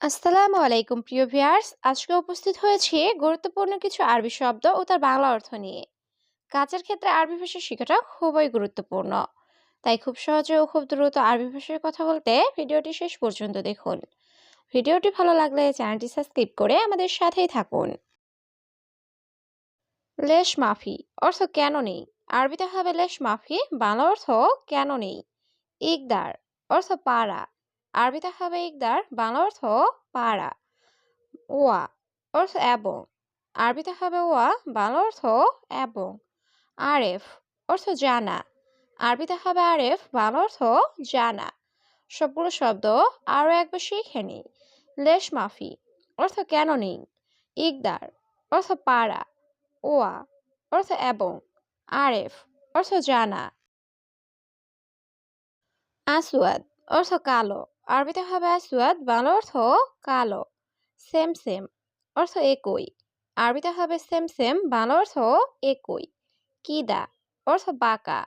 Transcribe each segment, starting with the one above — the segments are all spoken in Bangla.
আসসালামু আলাইকুম, প্রিয় ভিয়ার্স আজকে উপস্থিত হয়েছি গুরুত্বপূর্ণ কিছু আরবি শব্দ ও তার বাংলা অর্থ নিয়ে। কাজের ক্ষেত্রে আরবি ভাষা শেখাটা খুবই গুরুত্বপূর্ণ। তাই খুব সহজে ও খুব দ্রুত আরবি ভাষায় কথা বলতে ভিডিওটি শেষ পর্যন্ত দেখুন। ভিডিওটি ভালো লাগলে চ্যানেলটি সাবস্ক্রাইব করে আমাদের সাথেই থাকুন। লেশ মাফি অর্থ কেন নেই? আরবিতে হবে লেশ মাফি, বাংলা অর্থ কেন নেই? ইকদার অর্থ পাড়া। আরবিতে হবে ইকদার, বাংলা অর্থ পাড়া। ওয়া অর্থ এবং। আরবিতে হবে ওয়া, বাংলা অর্থ এবং। আরেফ অর্থ জানা। আরবিতে হবে আরেফ, বাংলা অর্থ জানা। সবগুলো শব্দ আরও একবার শিখে নিই। লেশ মাফি অর্থ কেন নেই? ইকদার অর্থ পাড়া। ওয়া অর্থ এবং। আরেফ অর্থ জানা। আসওয়াদ অর্থ কালো। আরবিতে হবে আসওয়াদ বাংলা অর্থ কালো। Same same. অর্থ একই। আরবিতে হবে সেম সেম বাংলা অর্থ একই। কিদা, অর্থ বাঁকা।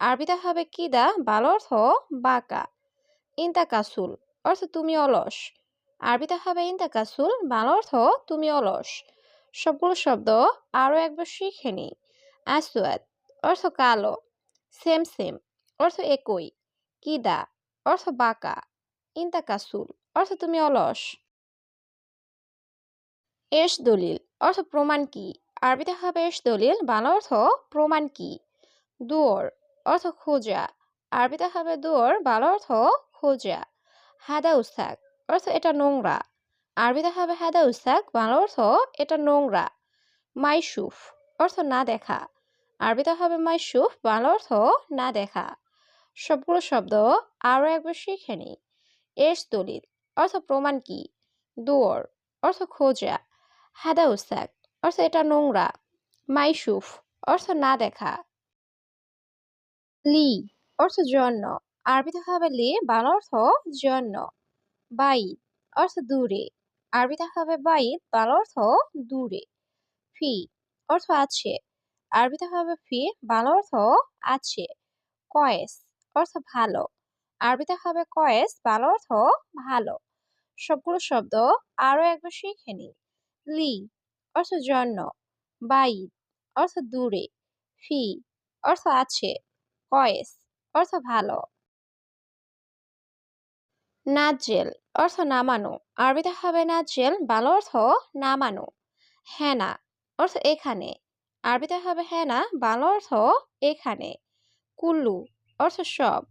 আরবিতে হবে কিদা বাংলা অর্থ বাঁকা। ইন্তাকাসুল, অর্থ তুমি অলস। আরবিতে হবে ইন্তাকাসুল বাংলা অর্থ তুমি অলস। সবগুলো শব্দ আরও একবার শিখে নিই। আসওয়াদ, অর্থ কালো। Same same. অর্থ একই। কিদা অর্থ বাঁকা ইন্তাকাসুল অর্থ তুমি অলস। এস দলিল অর্থ প্রমাণ কি? আরবিতে হবে এস দলিল, বাংলা অর্থ প্রমাণ কি? দুয়োর, অর্থ খোঁজা। আরবিতে হবে দুয়োর, বাংলা অর্থ খোঁজা। হাদা উস্তাক অর্থ এটা নোংরা। আরবিতে হবে হাদা উস্তাক, বাংলা অর্থ এটা নোংরা। মাইসুফ, অর্থ না দেখা। আরবিতে হবে মাইসুফ, বাংলা অর্থ না দেখা। সবগুলো শব্দ আরও একবার শিখে নিই। এস দলিল, অর্থ প্রমাণ কি? দুয়োর, অর্থ খোঁজা। হাদা উস্তাক, অর্থ এটা নোংরা। মাইসুফ অর্থ না দেখা। লি, অর্থ জন্য। আরবিতে হবে লি, বাংলা অর্থ জন্য। বাইদ, অর্থ দূরে। আরবিতে হবে বাইদ, বাংলা অর্থ দূরে। ফি, অর্থ আছে। আরবিতে হবে ফি, বাংলা অর্থ আছে। কয়েস অর্থ ভালো। আরবিতে হবে কয়েস বাংলা অর্থ ভালো। সবগুলো শব্দ আরও একবার শিখে নিই লি, অর্থ জন্য। বাইদ অর্থ দূরে। ফি, অর্থ আছে। কয়েস, অর্থ ভালো। নাজেল, অর্থ নামানো। আরবিতে হবে নাজেল বাংলা অর্থ নামানো। হেনা, অর্থ এখানে। আরবিতে হবে হেনা বাংলা অর্থ এখানে। কুল্লু অর্থ সব।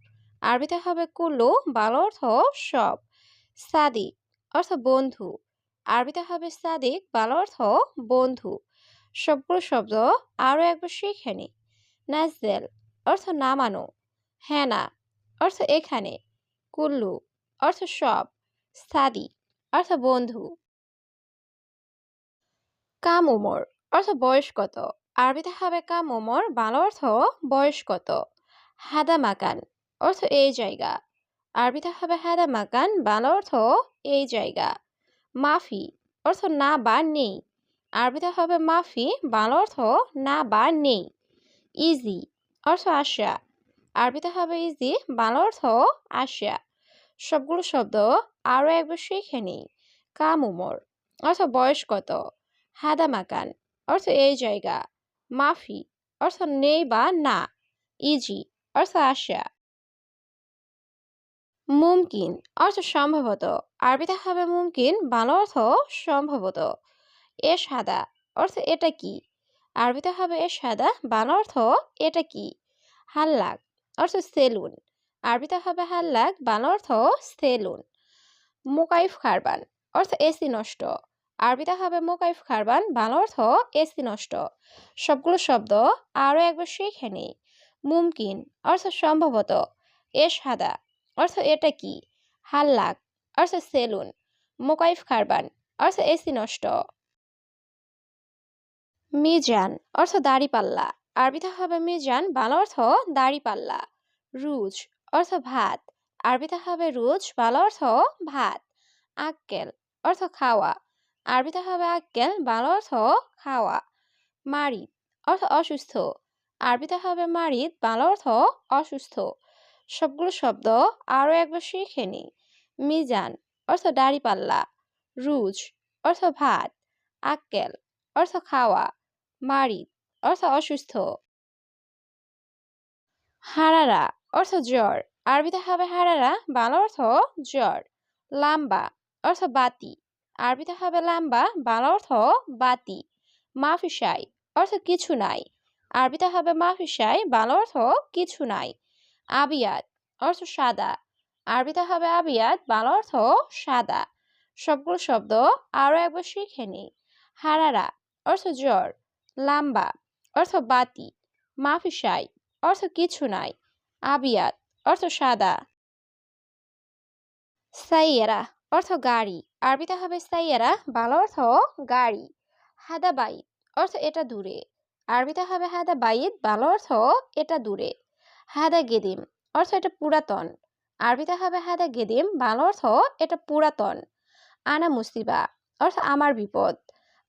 আরবিতে হবে কুল্লু বাংলা অর্থ সব। সাদিক, অর্থ বন্ধু। আরবিতে হবে সাদিক, বাংলা অর্থ বন্ধু। সবগুলো শব্দ আরও একবার শিখে নি। নাজেল অর্থ নামানো। হেনা, অর্থ এখানে। কুল্লু অর্থ সব। সাদি অর্থ বন্ধু। কাম উমর, অর্থ বয়স কত? আরবিতে হবে কাম উমর, বাংলা অর্থ বয়স কত? হাদা মাকান অর্থ এই জায়গা। আরবিতে হবে হাদা মাকান, বাংলা অর্থ এই জায়গা। মাফি অর্থ না বা নেই। আরবিতে হবে মাফি, বাংলা অর্থ না বা নেই। ইজি অর্থ আশা আরবিতে হবে ইজি, বাংলা অর্থ আশা সবগুলো শব্দ আরও একবার শিখে নিই। কাম উমর অর্থ বয়স কত? হাদা মাকান অর্থ এই জায়গা। মাফি অর্থ নেই বা না। ইজি অর্থ আশা মুমকিন, অর্থ সম্ভবত। আরবিতে হবে মুমকিন, বাংলা অর্থ সম্ভবত। এ সাদা, অর্থ এটা কি? আরবিতে হবে এ সাদা, বাংলা অর্থ এটা কি? হাল্লাক, অর্থ সেলুন। আরবিতে হবে হাল্লাক, বাংলা অর্থ সেলুন। মোকাইফ খারবান, অর্থ এসি নষ্ট। আরবিতে হবে মোকাইফ খারবান, বাংলা অর্থ এসি নষ্ট। সবগুলো শব্দ আরও একবার শিখে নিই। মুমকিন। অর্থ সম্ভবত এ সাদা। অর্থ এটা কি? হাল্লাক। অর্থ সেলুন। মোকাইফ খারবান অর্থ এসি নষ্ট। মিজান। অর্থ দাড়িপাল্লা। আরবিতে হবে মিজান, বাংলা অর্থ দাড়িপাল্লা। রুজ। অর্থ ভাত। আরবিতে হবে রুজ, বাংলা অর্থ ভাত। আক্কেল। অর্থ খাওয়া। আরবিতে হবে আক্কেল, বাংলা অর্থ খাওয়া। মারিদ। অর্থ অসুস্থ। আরবিতে হবে মারিদ, বাংলা অর্থ অসুস্থ। সবগুলো শব্দ আরও একবার শিখে নিই। মিজান, অর্থ দাড়িপাল্লা। রুজ, অর্থ ভাত। আক্কেল, অর্থ খাওয়া। মারিদ, অর্থ অসুস্থ। হারারা, অর্থ জ্বর। আরবিতে হবে হারারা, বাংলা অর্থ জ্বর। লাম্বা, অর্থ বাতি। আরবিতে হবে লাম্বা, বাংলা অর্থ বাতি। মাফিসাই, অর্থ কিছু নাই। আরবিতে হবে মাফিসাই বাংলা অর্থ কিছু নাই। আবিয়াত অর্থ সাদা। আরবিতে হবে আবিয়াত বাংলা অর্থ সাদা। সবগুলো শব্দ আরও একবার শিখে নিই। হারারা, অর্থ জ্বর। লাম্বা, অর্থ বাতি। মাফিসাই অর্থ কিছু নাই। আবিয়াত অর্থ সাদা। সাইয়েরা, অর্থ গাড়ি। আরবিতে হবে সাইয়েরা, বাংলা অর্থ গাড়ি। হাদাবাই অর্থ এটা দূরে। আরবিতে হবে হাদা বাইদ, বাংলা অর্থ এটা দূরে। হাদা গেদিম, অর্থ এটা পুরাতন। আরবিতে হবে হাদা গেদিম, বাংলা অর্থ এটা পুরাতন। আনা মুসিবা, অর্থ আমার বিপদ।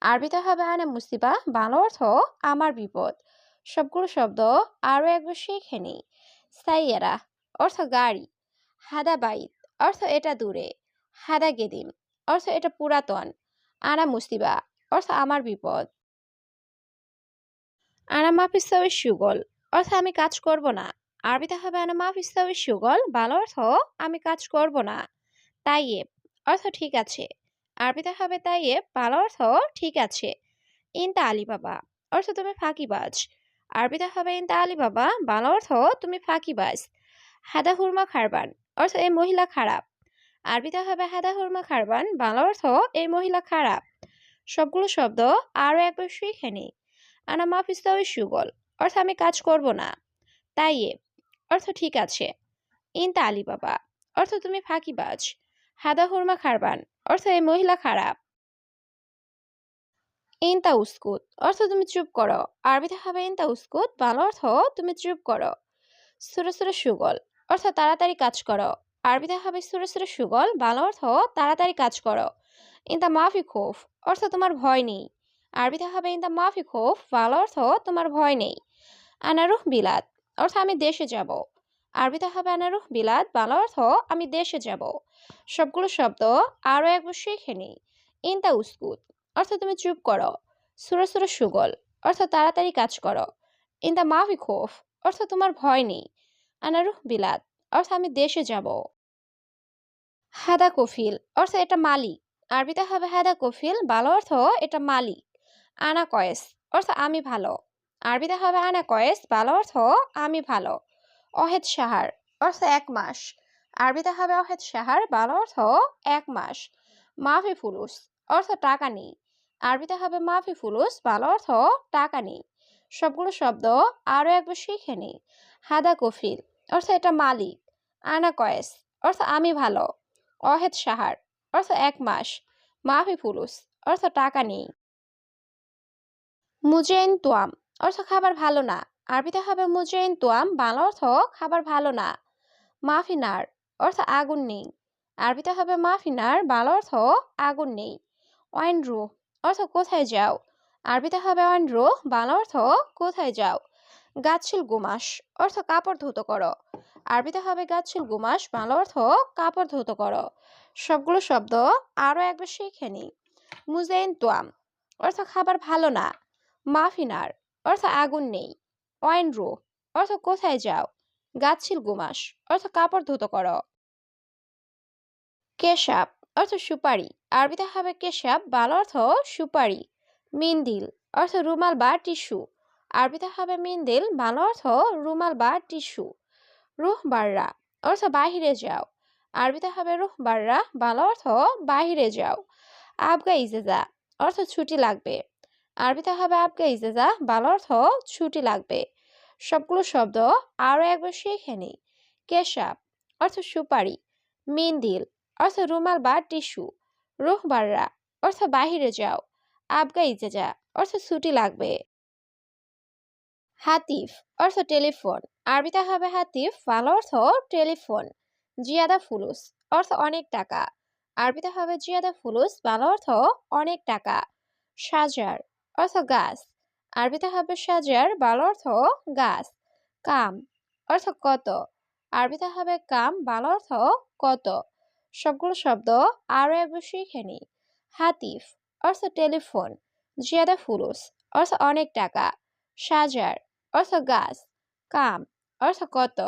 আরবিতে হবে আনা মুসিবা, বাংলা অর্থ আমার বিপদ। সবগুলো শব্দ আরও একবার শিখে নিই। সাইয়েরা, অর্থ গাড়ি। হাদা বাইত অর্থ এটা দূরে। হাদা গেদিম, অর্থ এটা পুরাতন। আনা মুসিবা, অর্থ আমার বিপদ। আনা সুগল। অর্থ আমি কাজ করব না। আরবিতে হবে আনা মাফিসাউই সুগল। ভালো অর্থ, আমি কাজ করব না। তাইয়েব, অর্থ ঠিক আছে। আরবিতে হবে তাইয়েব, ভালো অর্থ, ঠিক আছে। ইনতা আলী বাবা অর্থ তুমি ফাঁকিবাজ। আরবিতে হবে ইনতা আলী বাবা বাংলা অর্থ, তুমি ফাঁকিবাজ। হাদা হুরমা খারবান, অর্থ এই মহিলা খারাপ। আরবিতে হবে হাদা হুরমা খারবান বাংলা অর্থ এই মহিলা খারাপ। সবগুলো শব্দ আরও একবার শিখে নিই আনা মাফিস মাফিস্তাউই সুগল। অর্থ আমি কাজ করব না। তাইয়ে অর্থ ঠিক আছে। ইনতা আলী বাবা অর্থ তুমি ফাঁকিবাজ। হাদা হুরমা খারবান। অর্থ এই মহিলা খারাপ। ইনতা উস্কুত। অর্থ তুমি চুপ করো। আরবিতে হবে ইনতা উস্কুত। বাংলা অর্থ তুমি চুপ করো। সুরে সুরে সুগল। অর্থ তাড়াতাড়ি কাজ করো। আরবিতে হবে সুরে সুরে সুগল। বাংলা অর্থ তাড়াতাড়ি কাজ করো। ইনতা মাফি খোফ। অর্থ তোমার ভয় নেই। আরবিতে হবে ইনতা মাফি খোফ বাংলা অর্থ তোমার ভয় নেই। আনারুহ বিলাদ অর্থ আমি দেশে যাব। আরবিতে হবে আনারুহ বিলাদ বাংলা অর্থ আমি দেশে যাব। সবগুলো শব্দ আরও একবার শিখে নিই। ইনতা উস্কুত, অর্থ তুমি চুপ করো। সুরে সুরে সুগল, অর্থ তাড়াতাড়ি কাজ করো। ইন দ্য মাফি খোফ অর্থ তোমার ভয় নেই। আনারুহ বিলাদ অর্থ আমি দেশে যাব। হাদা কফিল, অর্থ এটা মালিক। আরবিতে হবে হাদা কফিল, ভালো অর্থ এটা মালিক। আনা কয়েস অর্থ আমি ভালো। আরবিতে হবে আনা কয়েস ভালো অর্থ আমি ভালো। অহেদ সাহার অর্থ এক মাস। আরবিতে হবে অহেদ সাহার, ভালো অর্থ এক মাস। মাফি ফুলুস অর্থ টাকা নেই। আরবিতে হবে মাফি ফুলুস, ভালো অর্থ টাকা নেই। সবগুলো শব্দ আরও একবার শিখে নিই। হাদা কফিল অর্থ এটা মালিক। আনা কয়েস অর্থ আমি ভালো। অহেদ সাহার অর্থ এক মাস। মাফি ফুলুস অর্থ টাকা নেই। মুজেইন তোয়াম। অর্থ খাবার ভালো না। আরবিতে হবে মুজেইন তোয়াম, বাংলা অর্থ খাবার ভালো না। মাফিনার অর্থ আগুন নেই। আরবিতে হবে মাফিনার বাংলা অর্থ আগুন নেই। ওয়াইনরু অর্থ কোথায় যাও? আরবিতে হবে অন্ড্রো বাংলা অর্থ কোথায় যাও? গাছিল গুমাস, অর্থ কাপড় ধুতো করো। আরবিতে হবে গাছিল গুমাস, বাংলা অর্থ কাপড় ধুতো করো। সবগুলো শব্দ আরও একবার শিখে নিই। মুজেইন তোয়াম, অর্থ খাবার ভালো না। মাফিনার অর্থ আগুন নেই। ওয়াইনরো অর্থ কোথায় যাও? গাছিল গুমাস, অর্থ কাপড় ধুতো করো। কেশাব, অর্থ সুপারি। আরবিতে হবে কেশাব, বাল অর্থ সুপারি। মিন্দিল, অর্থ রুমাল বা টিস্যু। আরবিতে হবে মিন্দিল, বাংলা অর্থ রুমাল বা টিস্যু। রুহ বাররা অর্থ বাহিরে যাও। আরবিতে হবে রুহ বাররা বাংলা অর্থ বাহিরে যাও। আবগা ইজেজা অর্থ ছুটি লাগবে। আরবিতে হবে আবগা ইজেজা বাংলা অর্থ ছুটি লাগবে। সবগুলো শব্দ আরও একবার শিখে নিই। কেশাব, অর্থ সুপারি। মিন্দিল, অর্থ রুমাল বা টিস্যু। রুহ বাররা, অর্থ বাহিরে যাও। আবগা ইজেজা অর্থ ছুটি লাগবে। হাতিফ, অর্থ টেলিফোন। আরবিতে হবে হাতিফ, বাংলা অর্থ টেলিফোন। জিয়াদা ফুলুস, অর্থ অনেক টাকা। আরবিতে হবে জিয়াদা ফুলুস, বাংলা অর্থ অনেক টাকা। সাজার অর্থ গাছ। আরবিতে হবে সাজার, বাল অর্থ গাছ। কাম, অর্থ কত। আরবিতে হবে কাম, বাল অর্থ কত। সবগুলো শব্দ আরও একবার শিখে হাতিফ, অর্থ টেলিফোন। জিয়াদা ফুলুস, অর্থ অনেক টাকা। সাজার, অর্থ গাছ। কাম, অর্থ কত।